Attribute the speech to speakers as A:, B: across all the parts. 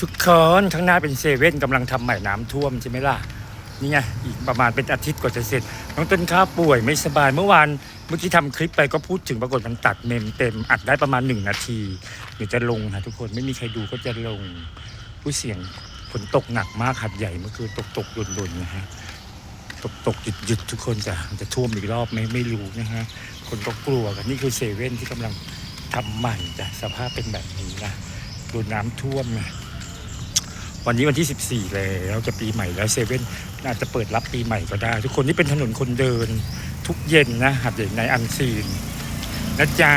A: ทุกคนข้างหน้าเป็นเซเว่นกำลังทำใหม่น้ำท่วมใช่ไหมล่ะ นี่ไงอีกประมาณเป็นอาทิตย์กว่าจะเสร็จ น้องต้นข้าวป่วยไม่สบายเมื่อวานเมื่อกี้ทำคลิปไปก็พูดถึงปรากฏมันตัดเมมเต็มอัดได้ประมาณหนึ่งนาทีเดี๋ยวจะลงนะทุกคนไม่มีใครดูก็จะลงผู้เสียงฝนตกหนักมากหัดใหญ่เมื่อคืนตกตกๆหล่นๆนะฮะตกตกหยุดหยุดทุกคนจะจะท่วมอีกรอบไหมไม่รู้นะฮะคนก็กลัวกันนี่คือเซเว่นที่กำลังทำใหม่จ้ะสภาพเป็นแบบนี้นะโดนน้ำท่วมนะ วันนี้วันที่ 14 แล้วจะปีใหม่แล้วเซเว่นอาจจะเปิดรับปีใหม่ก็ได้ ทุกคนนี่เป็นถนนคนเดินทุกเย็นนะหัดใหญ่ในอันซีนนะจ๊ะ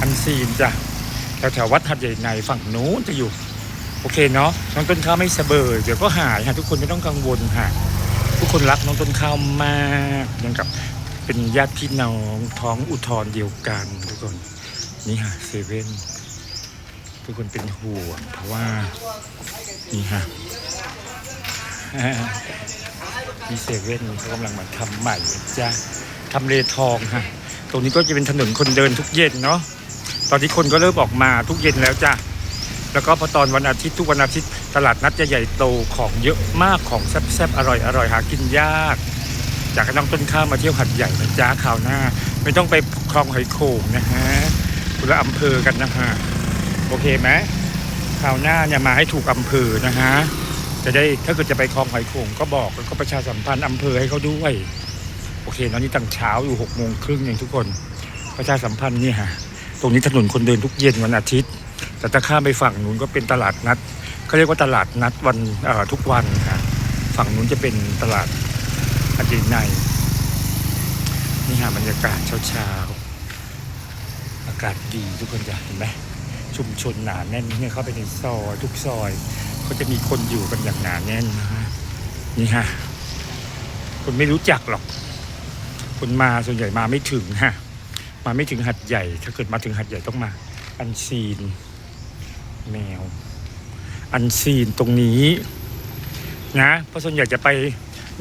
A: อันซีนจ้ะแถวแถววัดหัดใหญ่ในฝั่งนู้นจะอยู่ โอเคเนาะน้องต้นข้าวไม่สะเบยเดี๋ยวก็หายฮะทุกคนไม่ต้องกังวลฮะทุกคนรักน้องต้นข้าวมากยังกับเป็นญาติพี่น้องท้องอุทธรเดียวกันทุกคนนี่ฮะเซเว่น ทุกคนเป็นห่วงเพราะว่า นี่ฮะมีเซเว่นเขากำลังมาทำใหม่จ้ะทำเลทองฮะ ตรงนี้ก็จะเป็นถนนคนเดินทุกเย็นเนาะตอนนี้คนก็เริ่มออกมาทุกเย็นแล้วจ้ะแล้วก็พอตอนวันอาทิตย์ทุกวันอาทิตย์ตลาดนัดจะใหญ่โตของเยอะมากของแซ่บๆอร่อยอร่อยหากินยาก จากน้องต้นข้าวมาเที่ยวหัดใหญ่นะจ้าข่าวหน้า ไม่ต้องไปคลองหอยโข่งนะฮะคนละอำเภอกันนะฮะ โอเคไหมคราวหน้าเนี่ยมาให้ถูกอำเภอนะฮะจะได้ถ้าเกิดจะไปคลองหอยโข่งก็บอกแล้วก็ประชาสัมพันธ์อำเภอให้เขาด้วย โอเคตอนนี้ตั้งเช้าอยู่หกโมงครึ่งเองทุกคนประชาสัมพันธ์นี่ฮะตรงนี้ถนนคนเดินทุกเย็นวันอาทิตย์ แต่ถ้าข้ามไปฝั่งนู้นก็เป็นตลาดนัดเขาเรียกว่าตลาดนัดวันทุกวันค่ะฝั่งนู้นจะเป็นตลาดอาทิตในนี่ฮะบรรยากาศเช้าๆอากาศดีทุกคนจะเห็นไหม ชุมชนหนาแน่นเนี่ยเข้าไปในซอยทุกซอย ก็จะมีคนอยู่กันอย่างหนาแน่นนะฮะนี่ฮะคนไม่รู้จักหรอก คนมาส่วนใหญ่มาไม่ถึงฮะมาไม่ถึงหัดใหญ่ ถ้าเกิดมาถึงหัดใหญ่ต้องมา อันซีน แมว อันซีนตรงนี้ นะเพราะส่วนใหญ่จะไป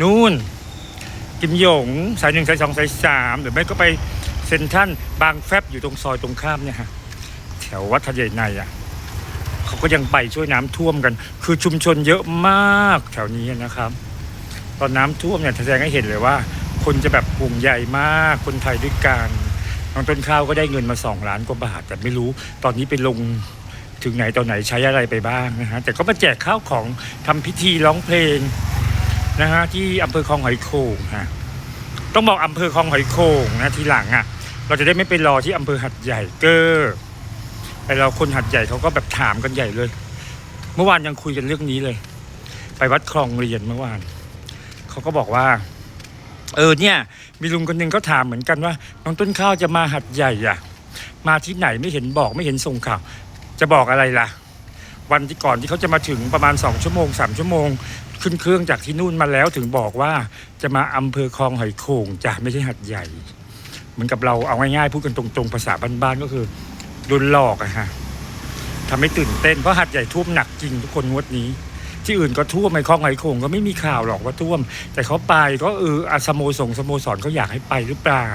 A: นู่นกิมหยงสายหนึ่งสายสองสายสามหรือไม่ก็ไปเซ็นทรัลบางแฟบอยู่ตรงซอยตรงข้ามเนี่ยฮะ แถววัดทะเลในอะเขาก็ยังไปช่วยน้ำท่วมกัน คือชุมชนเยอะมากแถวนี้นะครับ ตอนน้ำท่วมเนี่ยแสดงให้เห็นเลยว่า คนจะแบบห่วงใหญ่มากคนไทยด้วยกันน้องต้นข้าวก็ได้เงินมาสองล้านกว่าบาท แต่ไม่รู้ตอนนี้ไปลงถึงไหนตอนไหนใช้อะไรไปบ้างนะฮะแต่ก็มาแจกข้าวของทำพิธีร้องเพลงนะฮะที่อำเภอคลองหอยโข่งฮะต้องบอกอำเภอคลองหอยโข่งนะทีหลังอะ เราจะได้ไม่ไปรอที่อำเภอหัดใหญ่เกอร์ ไอเราคนหัดใหญ่เขาก็แบบถามกันใหญ่เลย เมื่อวานยังคุยกันเรื่องนี้เลย ไปวัดคลองเรียนเมื่อวานเขาก็บอกว่า เออเนี่ย มีลุงคนหนึ่งเขาถามเหมือนกันว่าน้องต้นข้าวจะมาหัดใหญ่อะมาที่ไหนไม่เห็นบอกไม่เห็นส่งข่าว จะบอกอะไรล่ะ วันที่ก่อนที่เขาจะมาถึงประมาณสองชั่วโมงสามชั่วโมง ขึ้นเครื่องจากที่นู่นมาแล้วถึงบอกว่าจะมาอำเภอคลองหอยโข่งจ้ะไม่ใช่หัดใหญ่ เหมือนกับเราเอาง่ายๆพูดกันตรงๆภาษาบ้านๆก็คือ โดนหลอกอะฮะทำให้ตื่นเต้นเพราะหัดใหญ่ท่วมหนักจริงทุกคนงวดนี้ ที่อื่นก็ท่วมไอ้คลองไหโขงก็ไม่มีข่าวหรอกว่าท่วม แต่เขาไปก็เอออาสโมสงสโมสรเขาอยากให้ไปหรือเปล่า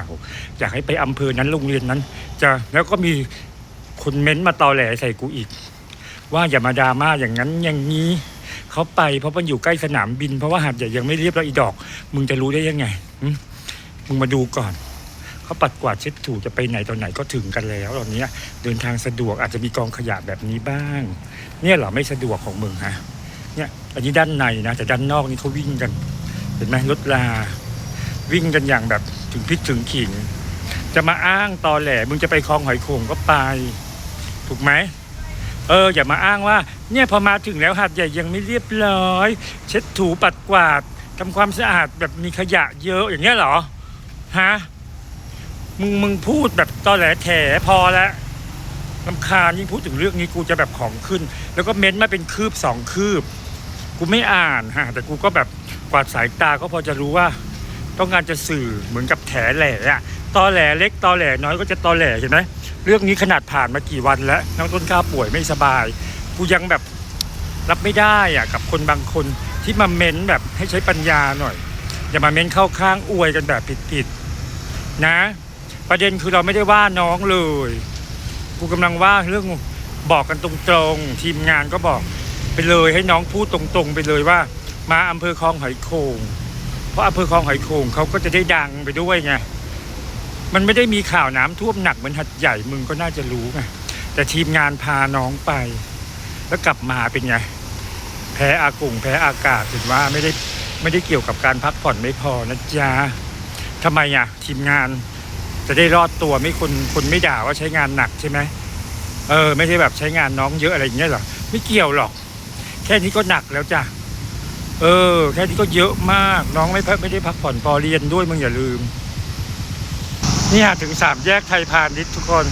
A: อยากให้ไปอำเภอนั้นโรงเรียนนั้น จะแล้วก็มีคนเม้นต์มาตอแหลใส่กูอีก ว่าอย่ามาดราม่าอย่างนั้นอย่างนี้เขาไปเพราะมันอยู่ใกล้สนามบิน เพราะว่าหัดใหญ่ยังไม่เรียบร้อยอีดอก มึงจะรู้ได้ยังไงมึงมาดูก่อน เขาปัดกวาดเช็ดถูจะไปไหนตอนไหนก็ถึงกันแล้วตอนนี้เดินทางสะดวกอาจจะมีกองขยะแบบนี้บ้าง เนี่ยเหรอไม่สะดวกของเมึงฮะเนี่ยอันนี้ด้านในนะแต่ด้านนอกนี่เขาวิ่งกัน เห็นไหมรถลา วิ่งกันอย่างแบบถึงพริกถึงขิง จะมาอ้างตอแหลมึงจะไปคลองหอยโข่งก็ไป ถูกไหมเอออย่ามาอ้างว่า เนี่ยพอมาถึงแล้วหาดใหญ่ยังไม่เรียบร้อย เช็ดถูปัดกวาดทำความสะอาดแบบมีขยะเยอะอย่างเงี้ยเหรอฮะ มึงมึงพูดแบบตอแหลแถพอแล้วลำคาญยิ่งพูดถึงเรื่องนี้กูจะแบบของขึ้น แล้วก็เม้นต์มาเป็นคืบสองคืบ กูไม่อ่านฮะแต่กูก็แบบกวาดสายตาก็พอจะรู้ว่า ต้องการจะสื่อเหมือนกับแถแหล่อะตอแหลเล็กตอแหลน้อยก็จะตอแหลเห็นไหมเรื่องนี้ขนาดผ่านมากี่วันแล้วน้องต้นข้าป่วยไม่สบาย กูยังแบบรับไม่ได้อะกับคนบางคนที่มาเม้นแบบให้ใช้ปัญญาหน่อย อย่ามาเม้นเข้าข้างอวยกันแบบผิดๆนะ ประเด็นคือเราไม่ได้ว่าน้องเลย กูกำลังว่าเรื่องบอกกันตรงๆ ทีมงานก็บอกไปเลยให้น้องพูดตรงๆ ไปเลยว่า มาอำเภอคลองหอยโขงเพราะอำเภอคลองหอยโขงเขาก็จะได้ดังไปด้วยไงมันไม่ได้มีข่าวน้ำท่วมหนักเหมือนหัดใหญ่มึงก็น่าจะรู้ไงแต่ทีมงานพาน้องไป แล้วกลับมาเป็นไง แพ้อากงแพ้อากาศถึงว่าไม่ได้ไม่ได้เกี่ยวกับการพักผ่อนไม่พอนะจ๊ะทำไมอะ ทีมงาน จะได้รอดตัวไม่คนคนไม่ด่าว่าใช้งานหนักใช่ไหมเออ ไม่ใช่แบบใช้งานน้องเยอะอะไรอย่างเงี้ยหรอไม่เกี่ยวหรอก แค่นี้ก็หนักแล้วจ้ะเออ แค่นี้ก็เยอะมาก น้องไม่พักไม่ได้พักผ่อนพอเรียนด้วยมึงอย่าลืมนี่ยถึงสามแยกไทยพาณิชย์ทุกคน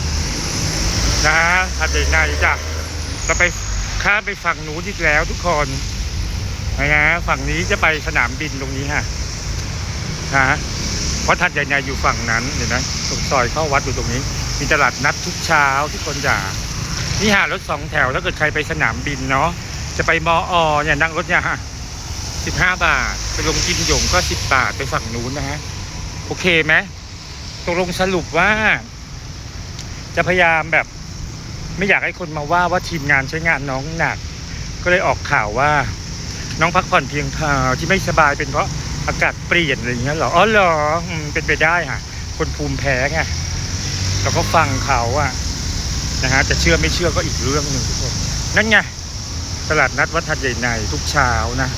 A: นะทัดในจ้ะเราไปข้ามไปฝั่งนู้นอีกแล้วทุกคนนะฝั่งนี้จะไปสนามบินตรงนี้ฮะนะเพราะทัดใหญ่ในอยู่ฝั่งนั้นเห็นไหม ตรงซอยเข้าวัดอยู่ตรงนี้ มีตลาดนัดทุกเช้าทุกคนจ๋านี่หารถสองแถวถ้าเกิดใครไปสนามบินเนาะจะไปมออเนี่ยนั่งรถเนี่ยฮะสิบห้าบาท ไปลงกินหยงก็สิบบาทไปฝั่งนู้นนะฮะโอเคไหมตกลงสรุปว่า จะพยายามแบบ ไม่อยากให้คนมาว่าว่าทีมงานใช้งานน้องหนัก ก็เลยออกข่าวว่า น้องพักผ่อนเพียงพอที่ไม่สบายเป็นเพราะอากาศเปลี่ยนอะไรอย่างเงี้ยหรออ๋อเหรอเป็นไปได้ค่ะ คนภูมิแพ้ไงเราก็ฟังเขาอะนะฮะจะเชื่อไม่เชื่อก็อีกเรื่องหนึ่งทุกคนนั่นไงตลาดนัดวัดทัดใหญ่ในทุกเช้านะ